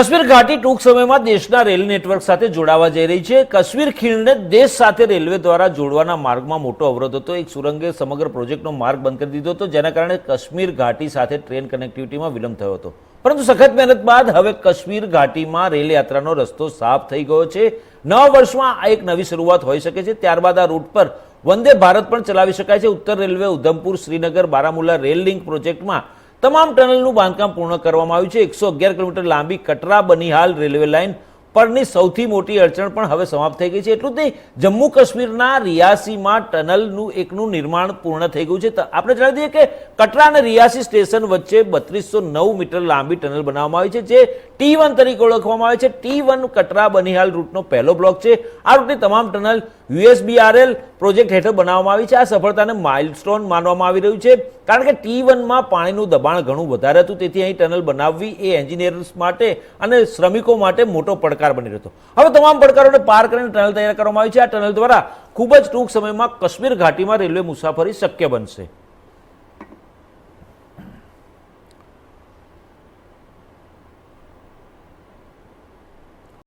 કાશ્મીર ઘાટી ટૂંક સમયમાં દેશના રેલ નેટવર્ક સાથે જોડાવા જઈ રહી છે. કાશ્મીર ખીણને દેશ સાથે રેલવે દ્વારા જોડવાના માર્ગમાં મોટો અવરોધ હતો. એક સુરંગે સમગ્ર પ્રોજેક્ટનો માર્ગ બંધ કરી દીધો હતો, જેના કારણે કશ્મીર ઘાટી સાથે ટ્રેન કનેક્ટિવિટીમાં વિલંબ થયો હતો. પરંતુ સખત મહેનત બાદ હવે કશ્મીર ઘાટીમાં રેલ યાત્રાનો રસ્તો સાફ થઈ ગયો છે. નવા વર્ષમાં આ એક નવી શરૂઆત હોઈ શકે છે. ત્યારબાદ આ રૂટ પર વંદે ભારત પણ ચલાવી શકાય છે. ઉત્તર railway Udhampur, Srinagar Baramulla rail link પ્રોજેક્ટમાં તમામ ટનલનું બાંધકામ પૂર્ણ કરવામાં આવ્યું છે. એકસો અગિયાર કિલોમીટર લાંબી કટરા બનિહાલ રેલવે લાઇન પરની સૌથી મોટી અડચણ પણ હવે સમાપ્ત થઈ ગઈ છે. એટલું જ નહીં જમ્મુ કાશ્મીરના રિયાસીમાં ટનલનું એકનું નિર્માણ પૂર્ણ થઈ ગયું છે. આપણે જણાવી દઈએ કે કટરા અને રિયાસી સ્ટેશન વચ્ચે બત્રીસો નવ મીટર લાંબી ટનલ બનાવવામાં આવી છે, જે ટી વન તરીકે ઓળખવામાં આવે છે. ટી વન કટરા બનિહાલ રૂટનો પહેલો બ્લોક છે. આ રૂટની તમામ ટનલ યુએસબીઆરએલ પ્રોજેક્ટ હેઠળ બનાવવામાં આવી છે. આ સફળતાને માઇલસ્ટોન માનવામાં આવી રહ્યું છે. કારણ કે ટી વનમાં પાણીનું દબાણ ઘણું વધારે હતું. તેથી અહીં ટનલ બનાવવી એ એન્જિનિયર્સ માટે અને શ્રમિકો માટે મોટો પડકાર બની રહ્યો હતો. હવે તમામ પડકારોને પાર કરીને ટનલ તૈયાર કરવામાં આવી છે. આ ટનલ દ્વારા ખૂબ જ ટૂંક સમયમાં કાશ્મીર ઘાટીમાં રેલવે મુસાફરી શક્ય બનશે.